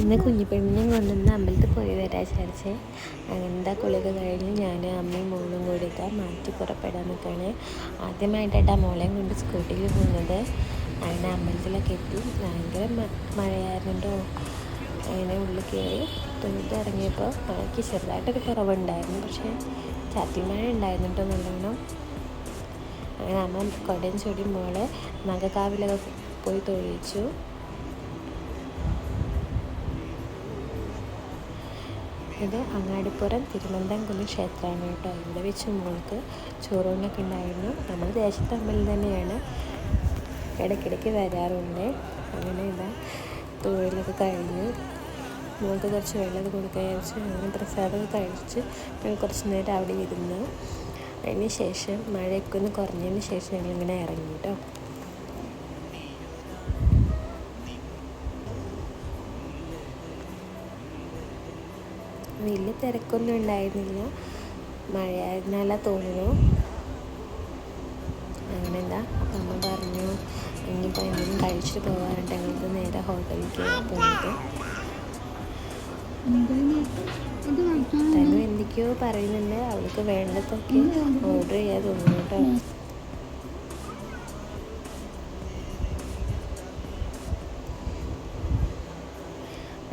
ഇന്ന് കുഞ്ഞിപ്പെണ്ണിനെയും കൊണ്ടുവന്ന് അമ്പലത്തിൽ പോയി വരാൻ വിചാരിച്ചേ. അങ്ങനത്തെ കുളിയൊക്കെ കഴിഞ്ഞ് ഞാൻ അമ്മയും മോളും കൂടി ഇതാ മാറ്റി പുറപ്പെടാൻ നിൽക്കുകയാണ് ആദ്യമായിട്ടാണ് മോളെയും കൊണ്ട് സ്കൂട്ടിയിൽ പോകുന്നത്. അങ്ങനെ അമ്പലത്തിലൊക്കെ എത്തി. ഭയങ്കര മഴയായിരുന്നുണ്ടോ അങ്ങനെ ഉള്ളിൽ കയറി തൊഴുത് ഇറങ്ങിയപ്പോൾ മഴയ്ക്ക് ചെറുതായിട്ടൊരു കുറവുണ്ടായിരുന്നു. പക്ഷേ ചാത്തി മഴ ഉണ്ടായിരുന്നുണ്ടോ നല്ലോണം. അങ്ങനെ അമ്മ കൊടയും ചൊടി മോളെ നഗകാവിലൊക്കെ പോയി തൊഴിച്ചു ഇത് അങ്ങാടിപ്പുറം തിരുമന്തംകുന്ന് ക്ഷേത്രമാണ് കേട്ടോ. ഇവിടെ വെച്ച് മോൾക്ക് ചോറൂണൊക്കെ ഉണ്ടായിരുന്നു. നമ്മൾ ദേശത്ത് തമ്മിൽ തന്നെയാണ് ഇടയ്ക്കിടയ്ക്ക് വരാറുണ്ട്. അങ്ങനെ ഇതാ തൊഴിലൊക്കെ കഴിഞ്ഞ് മോൾക്ക് കുറച്ച് വെള്ളം കൊടുക്കാൻ വെച്ച് അങ്ങനെ പ്രസാദമൊക്കെ കഴിച്ച് ഞങ്ങൾ കുറച്ച് നേരം അവിടെ ഇരുന്നു. അതിന് ശേഷം മഴയൊക്കെ ഒന്ന് കുറഞ്ഞതിന് ശേഷം ഞങ്ങളിങ്ങനെ ഇറങ്ങി കേട്ടോ. വലിയ തിരക്കൊന്നും ഉണ്ടായിരുന്നില്ല. മഴയായിരുന്നല്ല തോന്നുന്നു. അങ്ങനെ എന്താ? അപ്പം അമ്മ പറഞ്ഞു ഇനിയിപ്പോൾ എന്തെങ്കിലും കഴിച്ചിട്ട് പോകാറുണ്ട്. ഞങ്ങൾക്ക് നേരെ ഹോട്ടലിലേക്ക് പോകുന്നത് തനു എന്തൊക്കെയോ പറയുന്നുണ്ട്. അവൾക്ക് വേണ്ടതൊക്കെ ഓർഡർ ചെയ്യാൻ തോന്നുന്നു കേട്ടോ.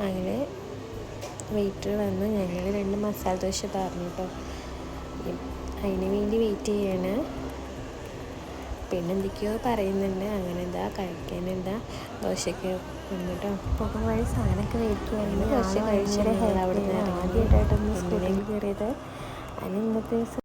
അങ്ങനെ വെയിറ്റർ വന്ന് ഞങ്ങൾ രണ്ട് മസാല ദോശ പറഞ്ഞു കേട്ടോ അതിന് വേണ്ടി വെയിറ്റ് ചെയ്യാണ്. പിന്നെ എന്തൊക്കെയോ പറയുന്നുണ്ട്. അങ്ങനെ എന്താ കഴിക്കാൻ എന്താ ദോശയ്ക്ക് വന്നിട്ടോ. വഴി സാധനമൊക്കെ മേടിക്കുമായിരുന്നു ദോശ കഴിച്ചിട്ട് അവിടെ നിന്ന് ആദ്യമായിട്ടായിട്ടൊന്ന് സ്കൂളിൽ കയറിയത് അതിന് ഇന്നത്തെ ദിവസം